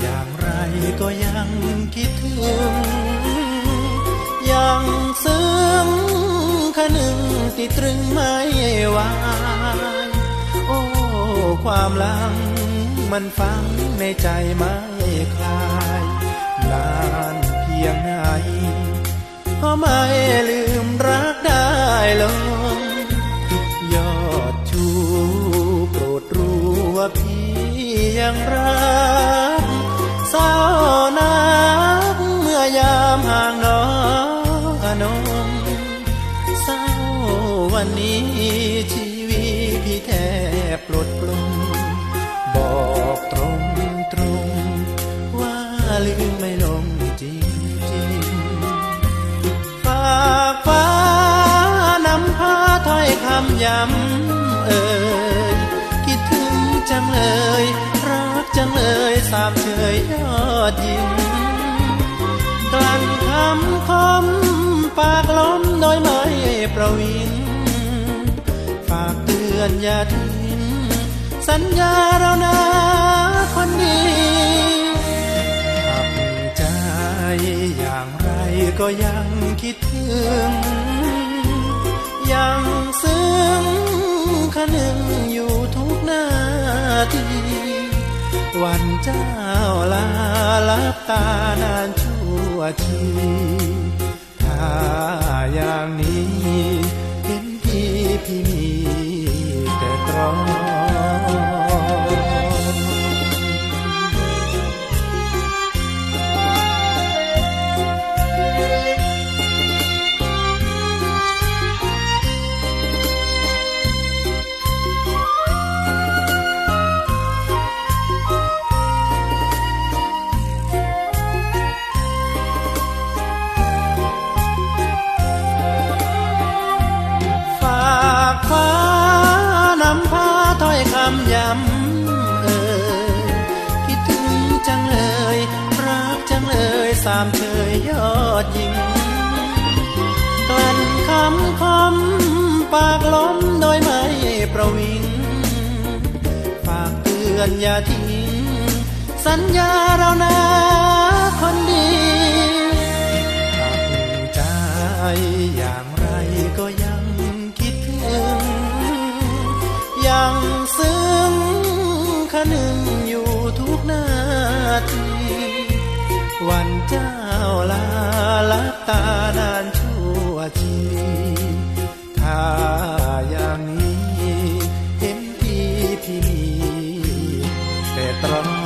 อย่างไรก็ยังคิดถึง ยังซึ้งคนึงติดตรึงไม่ไหวโอ้ ความลังมันฝังในใจไม่คลายนานเพียงไหนก็ไม่ลืมรักได้ลงยอดชูโปรดรู้ว่าพี่ยังรัก เศร้านักเมื่อยามห่างน้องอนงเศร้าวันนี้ชีวิตพี่แทบปลดปลงบอกตรงตรงว่าลืมไม่ลงจริงจริงฝากฟ้านำพาถ้อยคำย้ำ ดยิง กลั่นคำคมปากล้มโดยไม่ประวิงฝากเตือนอย่าทิ้งสัญญาเรานะคนดีหักใจอย่างไรก็ยังคิดถึง ยังซึ้งคนึงอยู่ทุกนาทีวันเจ้าลา ชี ถ้าอย่างนี้ำย้ำเอ่ยคิดถึงจังเลยรักจังเลยสามเชยยอดยิงกลั่นคำคมปากล้มโดยไม่ประวิง ฝากเตือนอย่าทิ้ง สัญญาเรานะคนดีหักใจอย่างไรก็ยัง วันเจ้าลาลาตานานชั่วชีถ้าอย่างนี้เห็นพี่ที่มีแต่ตรอง